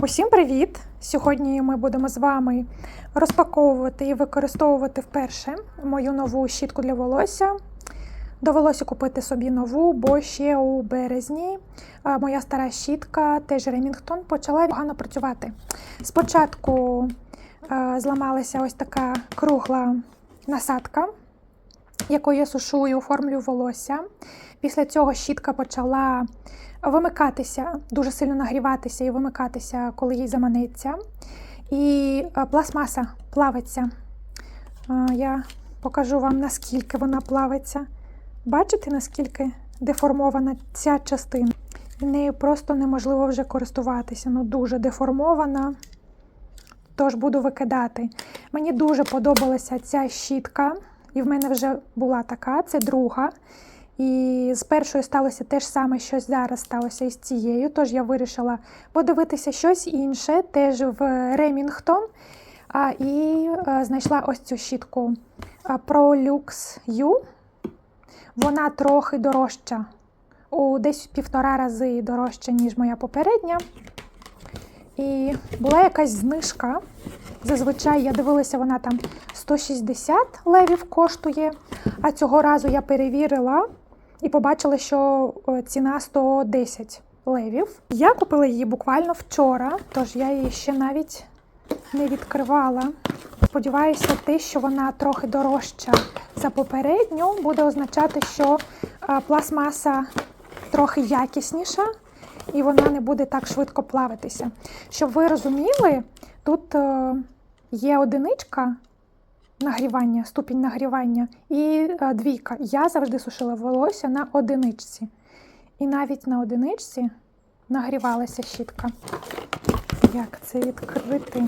Усім привіт! Сьогодні ми будемо з вами розпаковувати і використовувати вперше мою нову щітку для волосся. Довелося купити собі нову, бо ще у березні моя стара щітка, теж Ремінгтон, почала погано працювати. Спочатку зламалася ось така кругла насадка, якою я сушу і оформлюю волосся. Після цього щітка почала вимикатися, дуже сильно нагріватися і вимикатися, коли їй заманеться. І е, пластмаса плавиться. Е, Я покажу вам, наскільки вона плавиться. Бачите, наскільки деформована ця частина? Нею просто неможливо вже користуватися. Ну, дуже деформована. Тож буду викидати. Мені дуже подобалася ця щітка, і в мене вже була така, це друга. І з першою сталося те ж саме, що зараз сталося із цією. Tож я вирішила подивитися щось інше, теж в Ремінгтон. І а, знайшла ось цю щітку ProLux U. Вона трохи дорожча, у десь півтора рази дорожча, ніж моя попередня. І була якась знижка. Зазвичай я дивилася, вона там 160 левів коштує. А цього разу я перевірила і побачила, що е, ціна 110 левів. Я купила її буквально вчора, тож я її ще навіть не відкривала. Сподіваюся, те, що вона трохи дорожча за попередню, буде означати, що е, пластмаса трохи якісніша і вона не буде так швидко плавитися. Щоб ви розуміли, тут е, є одиничка нагрівання, ступінь нагрівання і е, двійка. Я завжди сушила волосся на одиничці. І навіть на одиничці нагрівалася щітка. Як це відкрити?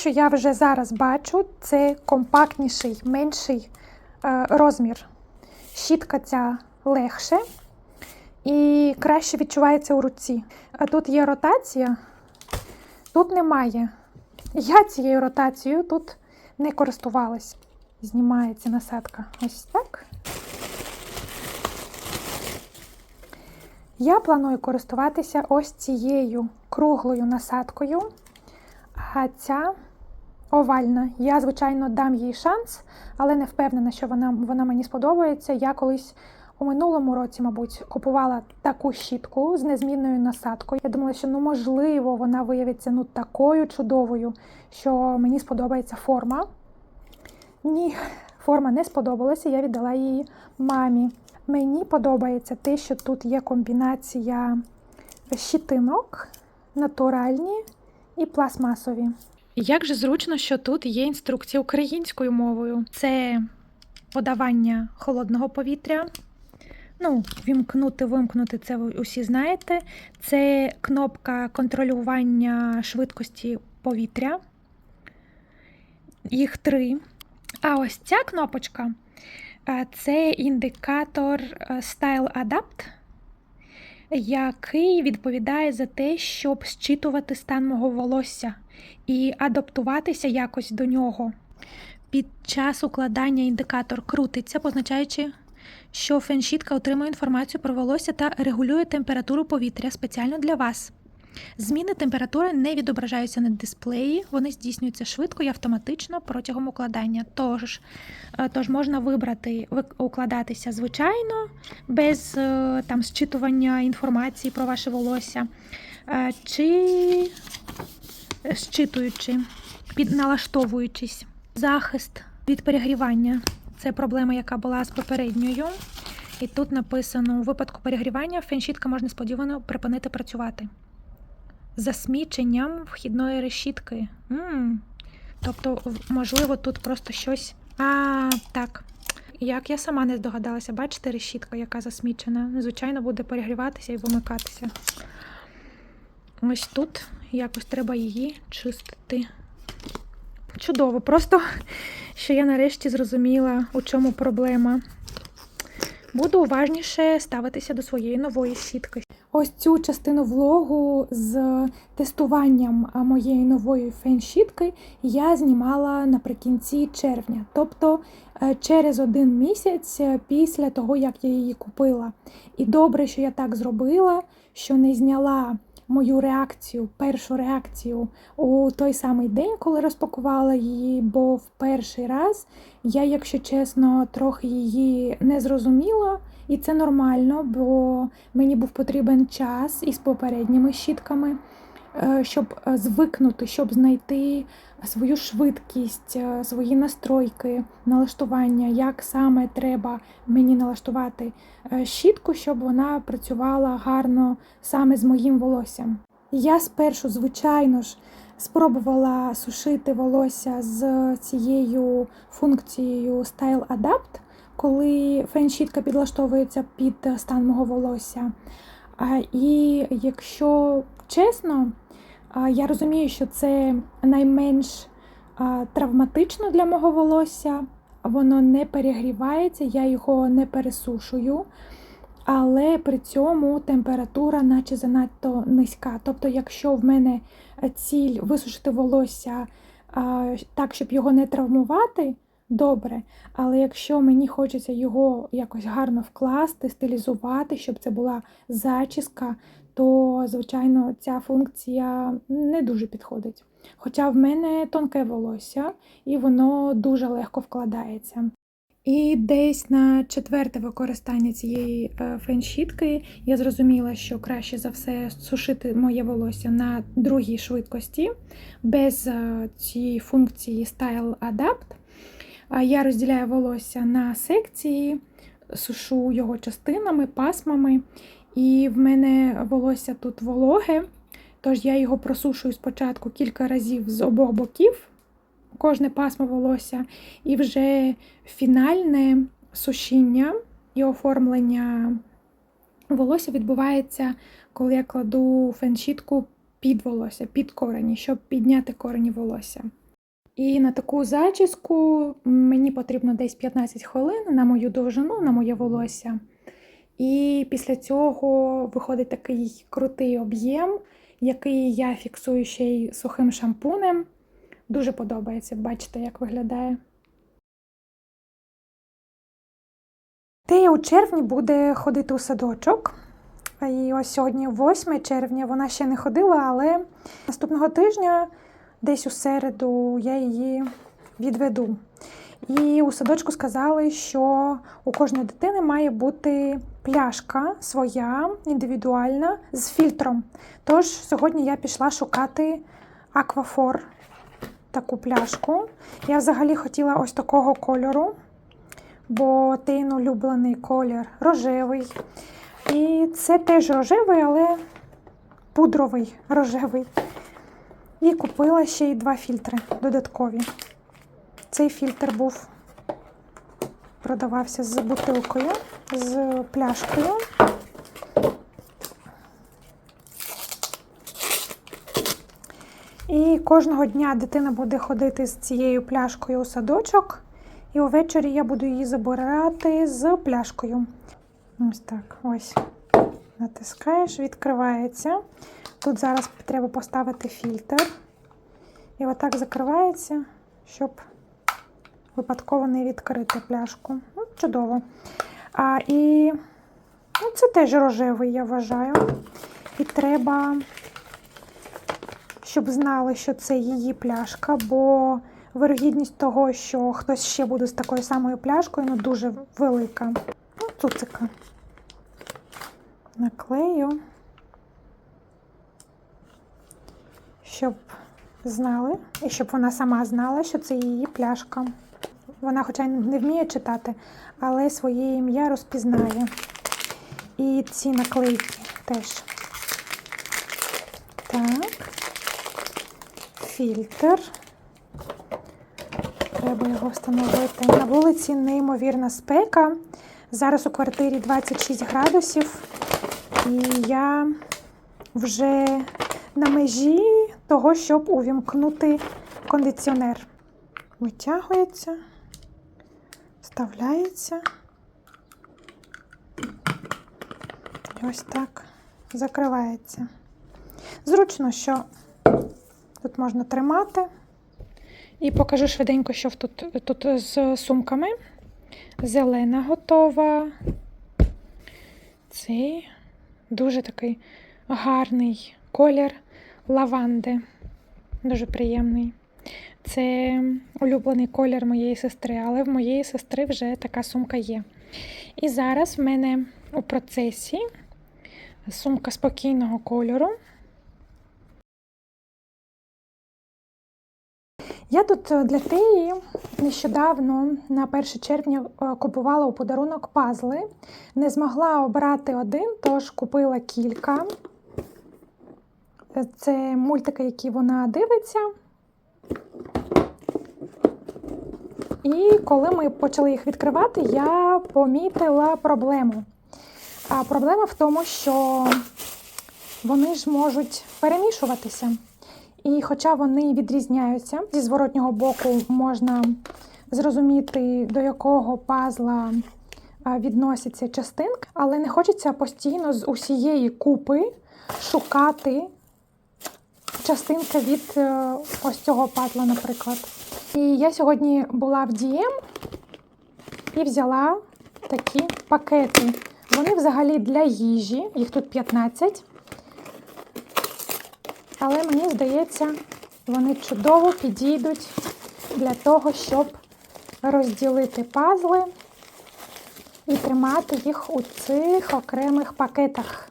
Що я вже зараз бачу, це компактніший, менший е, розмір. Щітка ця легше і краще відчувається у руці. А тут є ротація, тут немає. Я цією ротацією тут не користувалась. Знімається насадка ось так. Я планую користуватися ось цією круглою насадкою. А ця овальна. Я, звичайно, дам їй шанс, але не впевнена, що вона, вона мені сподобається. Я колись у минулому році, мабуть, купувала таку щітку з незмінною насадкою. Я думала, що ну можливо вона виявиться ну такою чудовою, що мені сподобається форма. Ні, форма не сподобалася, я віддала її мамі. Мені подобається те, що тут є комбінація щитинок, натуральні і пластмасові. Як же зручно, що тут є інструкція українською мовою. Це подавання холодного повітря. Ну, вімкнути, вимкнути це ви усі знаєте. Це кнопка контролювання швидкості повітря. Їх три. А ось ця кнопочка е, це індикатор е, Style Adapt який відповідає за те, щоб зчитувати стан мого волосся і адаптуватися якось до нього. Під час укладання індикатор крутиться, позначаючи, що феншітка отримує інформацію про волосся та регулює температуру повітря спеціально для вас. Зміни температури не відображаються на дисплеї, вони здійснюються швидко і автоматично протягом укладання. Тож, е, тож можна вибрати укладатися звичайно, без е, там зчитування інформації про ваше волосся, е, чи зчитуючи, підналаштовуючись. Захист від перегрівання це проблема, яка була з попередньою. І тут написано: у випадку перегрівання феншітка можна сподівано припинити працювати засміченням вхідної решітки. М-м. Тобто, можливо, тут просто щось. А, так. Як я сама не здогадалася, бачите, решітка, яка засмічена. Звичайно, буде перегріватися і вимикатися. Ось тут якось треба її чистити. Чудово, просто що я нарешті зрозуміла, у чому проблема. буду уважніше ставитися до своєї нової щітки. Ось цю частину влогу з тестуванням моєї нової фен-щітки я знімала наприкінці червня, тобто е, через один місяць е, після того, як я її купила. І добре, що я так зробила, що не зняла мою реакцію, першу реакцію у той самий день, коли розпакувала її, бо в перший раз я, якщо чесно, трохи її не зрозуміла, і це нормально, бо мені був потрібен час із попередніми щітками, щоб е, звикнути, щоб знайти свою швидкість, е, свої настройки, налаштування, як саме треба мені налаштувати е, щітку, щоб вона працювала гарно саме з моїм волоссям. Я спершу, звичайно ж, спробувала сушити волосся з цією функцією Style Adapt, коли фен-щітка підлаштовується під стан мого волосся. І якщо чесно, я розумію, що це найменш травматично для мого волосся, воно не перегрівається, я його не пересушую, але при цьому температура наче занадто низька. Тобто, якщо в мене ціль висушити волосся так, щоб його не травмувати, добре. Але якщо мені хочеться його якось гарно вкласти, стилізувати, щоб це була зачіска, то, звичайно, ця функція не дуже підходить. Хоча в мене тонке волосся, і воно дуже легко вкладається. І десь на четверте використання цієї е, фен-щітки я зрозуміла, що краще за все сушити моє волосся на другій швидкості без е, цієї функції Style Adapt. Я розділяю волосся на секції, сушу його частинами, пасмами, і в мене волосся тут вологе, тож я його просушую спочатку кілька разів з обох боків, кожне пасмо волосся, і вже фінальне сушіння і оформлення волосся відбувається, коли я кладу фен-щітку під волосся, під корені, щоб підняти корені волосся. І на таку зачіску мені потрібно десь 15 хвилин на мою довжину, на моє волосся. І після цього виходить такий крутий об'єм, який я фіксую ще й сухим шампунем. Дуже подобається, бачите, як виглядає. Тея у червні буде ходити у садочок. І ось сьогодні, 8 червня, вона ще не ходила, але наступного тижня, десь у середу, я її відведу. І у садочку сказали, що у кожної дитини має бути пляшка своя, індивідуальна, з фільтром. Тож сьогодні я пішла шукати аквафор, таку пляшку. Я взагалі хотіла ось такого кольору, бо Тейн улюблений колір рожевий. І це теж рожевий, але пудровий рожевий. І купила ще й два фільтри додаткові. Цей фільтр був, продавався з бутилкою, з пляшкою. І кожного дня дитина буде ходити з цією пляшкою у садочок, і увечері я буду її забирати з пляшкою. Ось так, ось. Натискаєш, відкривається. Тут зараз треба поставити фільтр. І отак закривається, щоб випадково не відкрити пляшку. Ну, Чудово. А, І ну, це теж рожевий, я вважаю. І треба, щоб знали, що це її пляшка, бо вирогідність того, що хтось ще буде з такою самою пляшкою, ну дуже велика. Ну, цуцика. Наклею, щоб знали, і щоб вона сама знала, що це її пляшка. Вона, хоча й не вміє читати, але своє ім'я розпізнає. І ці наклейки теж. Так. Фільтр. Треба його встановити. На вулиці неймовірна спека. Зараз у квартирі 26 градусів, і я вже на межі того, щоб увімкнути кондиціонер. Витягується, вставляється Ось так закривається. Зручно, що тут можна тримати. І покажу швиденько, що тут, тут з сумками. Зелена готова. Цей дуже такий гарний колір лаванди. Дуже приємний. Це улюблений колір моєї сестри, але в моєї сестри вже така сумка є. І зараз в мене у процесі сумка спокійного кольору. Я тут е, для Теї нещодавно на 1 червня е, купувала у подарунок пазли. Не змогла обрати один, тож купила кілька. Це мультики, які вона дивиться. І коли ми почали їх відкривати, я помітила проблему. А проблема в тому, що вони ж можуть перемішуватися. І хоча вони відрізняються, зі зворотнього боку можна зрозуміти, до якого пазла а, відносяться частинки, але не хочеться постійно з усієї купи шукати частинки від е, ось цього пазла, наприклад. І я сьогодні була в DM і взяла такі пакети. Вони взагалі для їжі, їх тут 15. Але мені здається, вони чудово підійдуть для того, щоб розділити пазли і тримати їх у цих окремих пакетах.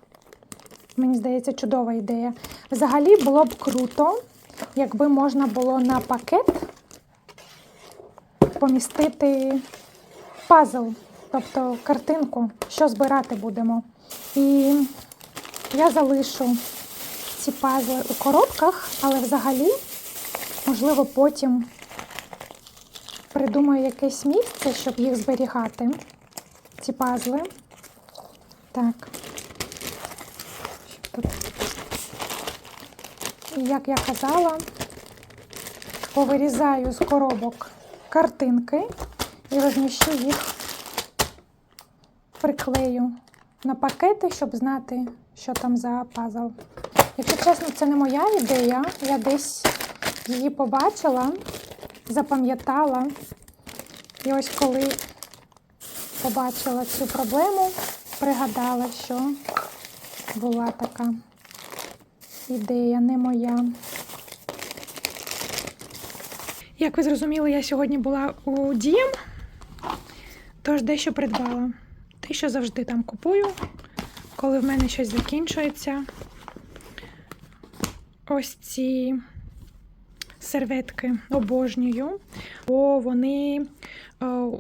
Мені здається, чудова ідея. Взагалі було б круто, якби можна було на пакет помістити пазл, тобто картинку, що збирати будемо. І я залишу ці пазли у коробках, але взагалі, можливо, потім придумаю якесь місце, щоб їх зберігати. Ці пазли. Так. Тут. І як я казала, повирізаю з коробок картинки і розміщу їх, приклею на пакети, щоб знати, що там за пазл. Якщо чесно, це не моя ідея. Я десь її побачила, запам'ятала. І ось коли побачила цю проблему, пригадала, що була така ідея, не моя. Як ви зрозуміли, я сьогодні була у Дієм, тож дещо придбала. Те, що завжди там купую, коли в мене щось закінчується. Ось ці серветки обожнюю, бо вони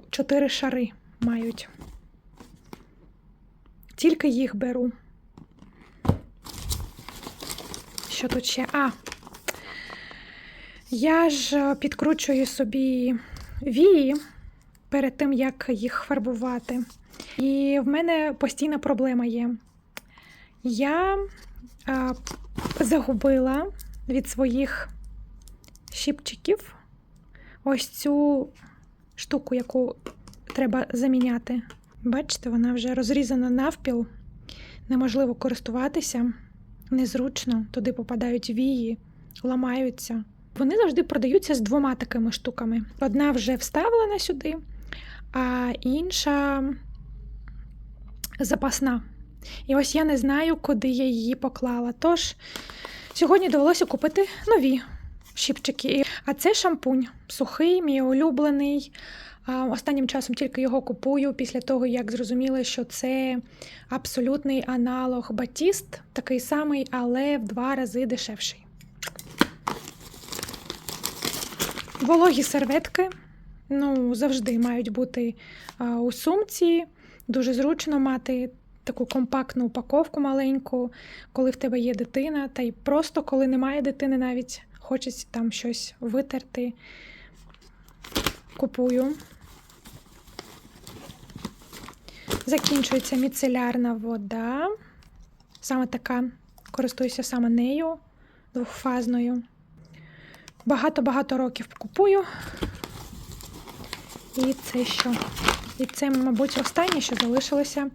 чотири шари мають. Тільки їх беру. Що тут ще? А, я ж підкручую собі вії перед тим, як їх фарбувати. І в мене постійна проблема є. Я а, загубила від своїх щіпчиків ось цю штуку, яку треба заміняти. Бачите, вона вже розрізана навпіл, неможливо користуватися, незручно, туди попадають вії, ламаються. Вони завжди продаються з двома такими штуками. Одна вже вставлена сюди, а інша запасна. І ось я не знаю, куди я її поклала. Тож сьогодні довелося купити нові щіпчики. А це шампунь сухий, мій улюблений. Останнім часом тільки його купую після того, як зрозуміла, що це абсолютний аналог Батіст, такий самий, але в два рази дешевший. Вологі серветки ну, завжди мають бути у сумці. Дуже зручно мати таку компактну упаковку маленьку, коли в тебе є дитина, та й просто коли немає дитини, навіть хочеться там щось витерти. Купую. Закінчується міцелярна вода. Саме така, користуюся саме нею двохфазною. Багато-багато років купую. І це що? І це, мабуть, останнє, що залишилося.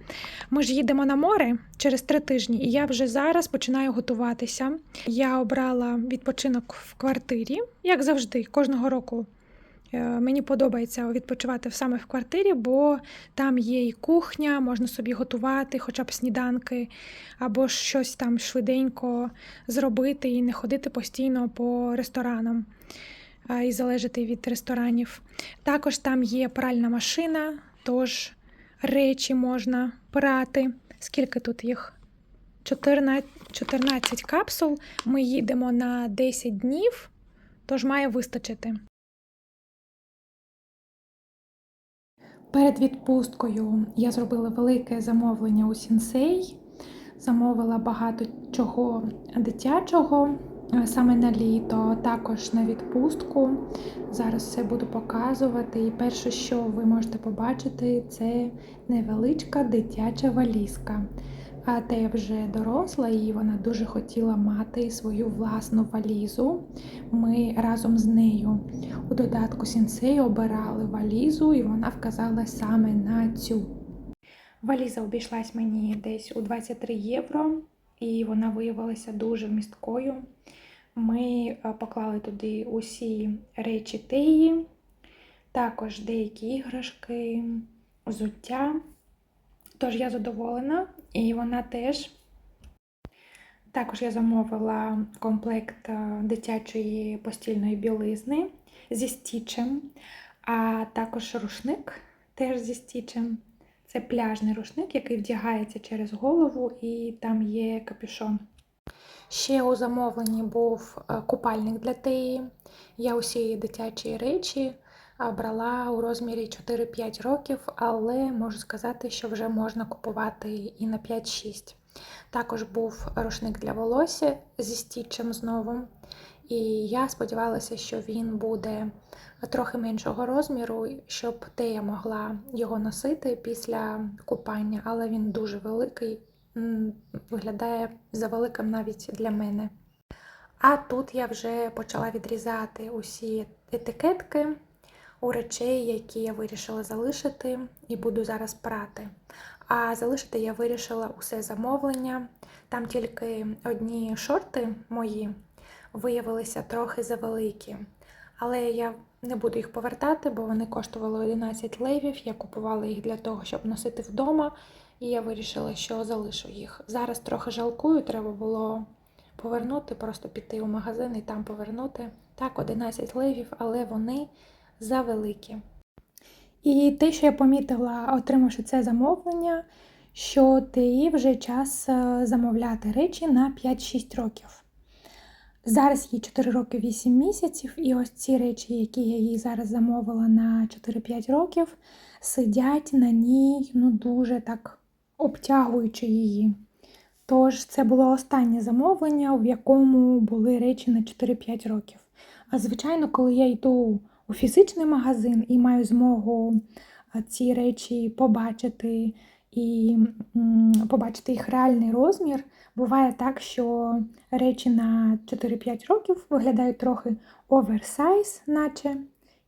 Ми ж їдемо на море через три тижні, і я вже зараз починаю готуватися. Я обрала відпочинок в квартирі, як завжди, кожного року. Е, Мені подобається відпочивати саме в квартирі, бо там є і кухня, можна собі готувати, хоча б сніданки, або щось там швиденько зробити і не ходити постійно по ресторанам і залежати від ресторанів. Також там є пральна машина, тож речі можна прати. Скільки тут їх? 14, 14 капсул. Ми їдемо на 10 днів, тож має вистачити. Перед відпусткою я зробила велике замовлення у Сінсей. Замовила багато чого дитячого е, саме на літо, також на відпустку. Зараз все буду показувати. І перше, що ви можете побачити, це невеличка дитяча валізка. А те вже доросла, і вона дуже хотіла мати свою власну валізу. Ми разом з нею у додатку Сінсей обирали валізу, і вона вказала саме на цю. Валіза обійшлась мені десь у 23 євро, і вона виявилася дуже вмісткою. Ми е, поклали туди усі речі теї, також деякі іграшки, взуття. Тож я задоволена, і вона теж. Також я замовила комплект е, дитячої постільної білизни зі стічем, а також рушник теж зі стічем. Це пляжний рушник, який вдягається через голову, і там є капюшон. Ще у замовленні був е, купальник для теї. Я усі дитячі речі брала у розмірі 4-5 років, але можу сказати, що вже можна купувати і на 5-6. Також був рушник для волосся зі стічем знову. І я сподівалася, що він буде трохи меншого розміру, щоб Тея могла його носити після купання, але він дуже великий, виглядає завеликим навіть для мене. А тут я вже почала відрізати усі етикетки у речей, які я вирішила залишити, і буду зараз прати. А залишити я вирішила усе замовлення. Там тільки одні шорти мої виявилися трохи завеликі. Але я не буду їх повертати, бо вони коштували 11 левів. Я купувала їх для того, щоб носити вдома, і я вирішила, що залишу їх. Зараз трохи жалкую, треба було повернути, просто піти у магазин і там повернути. Так, 11 левів, але вони завеликі. І те, що я помітила, отримавши це замовлення, що ти вже час е, замовляти речі на 5-6 років. Зараз їй 4 роки 8 місяців, і ось ці речі, які я їй зараз замовила на 4-5 років, сидять на ній ну, дуже так обтягуючи її. Тож це було останнє замовлення, в якому були речі на 4-5 років. А звичайно, коли я йду у фізичний магазин і маю змогу ці речі побачити і побачити їх реальний розмір, буває так, що речі на 4-5 років виглядають трохи оверсайз, наче,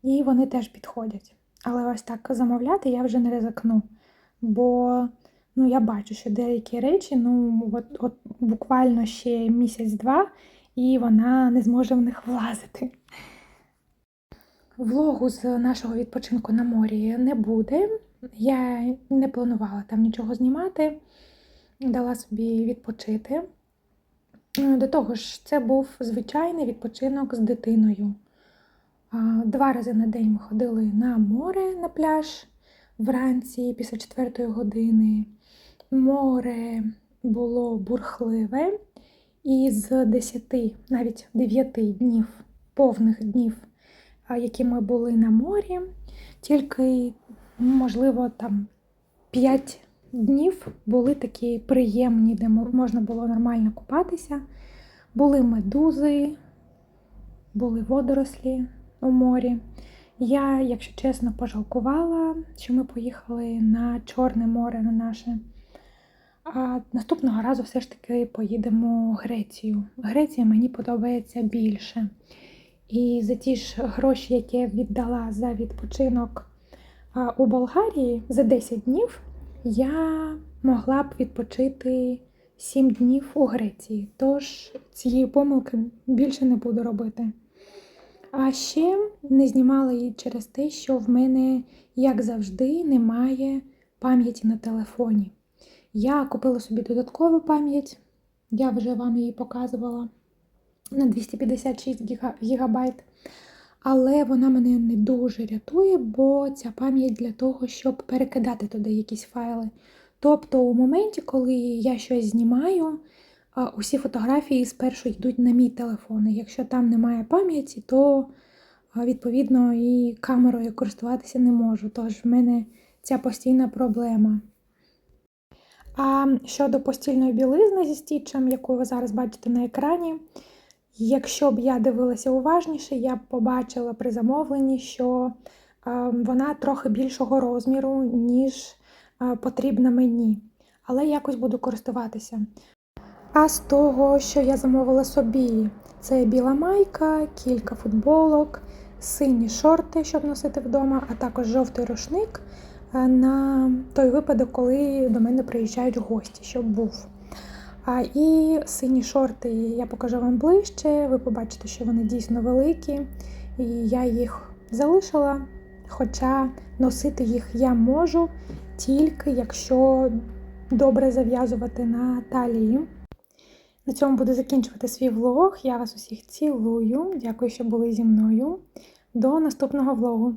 і вони теж підходять. Але ось так замовляти я вже не ризикну. Бо ну, я бачу, що деякі речі, ну, от, от буквально ще місяць-два, і вона не зможе в них влазити. Влогу з нашого відпочинку на морі не буде. Я не планувала там нічого знімати, дала собі відпочити. До того ж, це був звичайний відпочинок з дитиною. Два рази на день ми ходили на море на пляж вранці після четвертої години. Море було бурхливе, і з 10, навіть 9 днів, повних днів, які ми були на морі, тільки, ну, можливо, там 5 днів були такі приємні, де можна було нормально купатися. Були медузи, були водорослі у морі. Я, якщо чесно, пожалкувала, що ми поїхали на Чорне море, на наше. А наступного разу все ж таки поїдемо в Грецію. Греція мені подобається більше. І за ті ж гроші, які я віддала за відпочинок у Болгарії за 10 днів я могла б відпочити 7 днів у Греції. Тож цієї помилки більше не буду робити. А ще не знімала її через те, що в мене, як завжди, немає пам'яті на телефоні. Я купила собі додаткову пам'ять, я вже вам її показувала на 256 гіга- гігабайт. Але вона мене не дуже рятує, бо ця пам'ять для того, щоб перекидати туди якісь файли. Тобто, у моменті, коли я щось знімаю, усі фотографії спершу йдуть на мій телефон. І якщо там немає пам'яті, то відповідно і камерою користуватися не можу. Тож в мене ця постійна проблема. А щодо постільної білизни зі стічем, яку ви зараз бачите на екрані, якщо б я дивилася уважніше, я б побачила при замовленні, що вона трохи більшого розміру, ніж потрібна мені. Але якось буду користуватися. А з того, що я замовила собі, це біла майка, кілька футболок, сині шорти, щоб носити вдома, а також жовтий рушник е, на той випадок, коли до мене приїжджають гості, щоб був. А, і сині шорти я покажу вам ближче. Ви побачите, що вони дійсно великі, і я їх залишила. Хоча носити їх я можу тільки якщо добре зав'язувати на талії. На цьому буду закінчувати свій влог. Я вас усіх цілую. Дякую, що були зі мною. До наступного влогу.